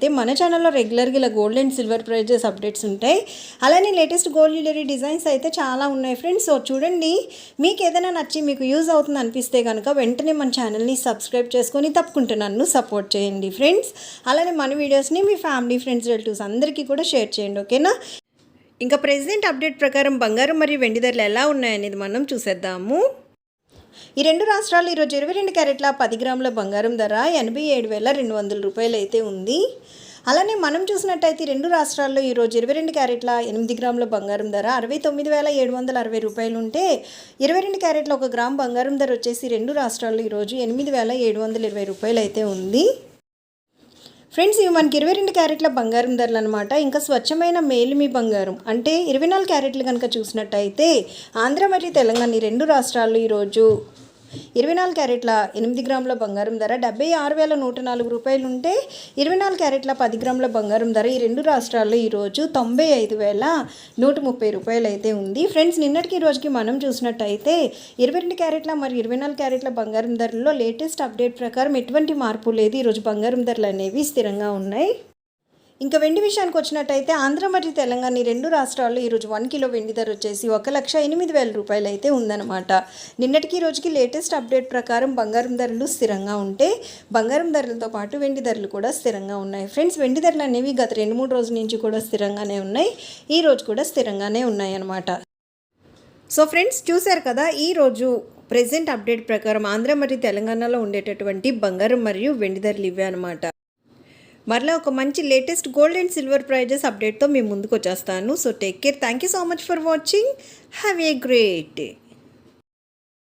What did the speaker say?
అయితే మన ఛానల్లో రెగ్యులర్గా ఇలా gold and silver prices updates ఉంటాయి. అలానే లేటెస్ట్ గోల్డ్ జ్యువెలరీ డిజైన్స్ అయితే చాలా ఉన్నాయి ఫ్రెండ్స్ సో చూడండి మీకు ఏదైనా నచ్చి మీకు యూజ్ అవుతుంది అనిపిస్తే కనుక వెంటనే మన ఛానల్ని సబ్స్క్రైబ్ చేసుకొని తప్పకుండా నన్ను సపోర్ట్ చేయండి ఫ్రెండ్స్ అలానే మన వీడియోస్ని మీ ఫ్యామిలీ ఫ్రెండ్స్ రిలేటివ్స్ అందరికీ కూడా షేర్ చేయండి ఓకేనా ఇంకా ప్రెసెంట్ అప్డేట్ ప్రకారం బంగారం మరియు వెండి ధరలు ఎలా ఉన్నాయనేది మనం చూసేద్దాము. ఈ రెండు రాష్ట్రాలు ఈరోజు ఇరవై రెండు క్యారెట్ల పది గ్రాముల బంగారం ధర ఎనభై ఏడు వేల రెండు వందల రూపాయలు అయితే ఉంది. అలానే మనం చూసినట్టయితే రెండు రాష్ట్రాల్లో ఈరోజు ఇరవై రెండు క్యారెట్ల ఎనిమిది గ్రాముల బంగారం ధర అరవై తొమ్మిది వేల ఏడు వందల అరవై రూపాయలు ఉంటే ఇరవై రెండు క్యారెట్ల ఒక గ్రామ్ బంగారం ధర వచ్చేసి రెండు రాష్ట్రాల్లో ఈరోజు ఎనిమిది వేల ఏడు వందల ఇరవై రూపాయలు అయితే ఉంది. ఫ్రెండ్స్ ఇవి మనకి ఇరవై రెండు క్యారెట్ల బంగారం ధరలు అనమాట ఇంకా స్వచ్ఛమైన మేలిమి బంగారం. అంటే ఇరవై నాలుగు క్యారెట్లు కనుక చూసినట్టయితే ఆంధ్ర మరియు తెలంగాణ ఈ రెండు రాష్ట్రాల్లో ఈరోజు ఇరవై నాలుగు క్యారెట్ల ఎనిమిది గ్రాముల బంగారం ధర డెబ్బై ఆరు వేల నూట నాలుగు రూపాయలు ఉంటే ఇరవై నాలుగు క్యారెట్ల పది గ్రాముల బంగారం ధర ఈ రెండు రాష్ట్రాల్లో ఈరోజు తొంభై ఐదు వేల నూట ముప్పై రూపాయలు అయితే ఉంది. ఫ్రెండ్స్ నిన్నటికి ఈ రోజుకి మనం చూసినట్టయితే ఇరవై రెండు క్యారెట్ల మరియు ఇరవై నాలుగు క్యారెట్ల బంగారం ధరల్లో లేటెస్ట్ అప్డేట్ ప్రకారం ఎటువంటి మార్పు లేదు. ఈరోజు బంగారం ధరలు అనేవి స్థిరంగా ఉన్నాయి. ఇంకా వెండి విషయానికి వచ్చినట్టయితే ఆంధ్ర మరియు తెలంగాణ ఈ రెండు రాష్ట్రాల్లో ఈరోజు వన్ కిలో వెండి ధర వచ్చేసి ఒక లక్ష ఎనిమిది వేల రూపాయలు అయితే ఉందన్నమాట. నిన్నటికి ఈ రోజుకి లేటెస్ట్ అప్డేట్ ప్రకారం బంగారం ధరలు స్థిరంగా ఉంటే బంగారం ధరలతో పాటు వెండి ధరలు కూడా స్థిరంగా ఉన్నాయి. ఫ్రెండ్స్ వెండి ధరలు అనేవి గత రెండు మూడు రోజుల నుంచి కూడా స్థిరంగానే ఉన్నాయి. ఈ రోజు కూడా స్థిరంగానే ఉన్నాయి అన్నమాట సో ఫ్రెండ్స్ చూశారు కదా ఈరోజు ప్రెసెంట్ అప్డేట్ ప్రకారం ఆంధ్ర మరియు తెలంగాణలో ఉండేటటువంటి బంగారం మరియు వెండి ధరలు ఇవే అనమాట మరలా ఒక మంచి latest gold and silver prices అప్డేట్తో మేము ముందుకు వచ్చేస్తాను. So take care thank you so much for watching have a great day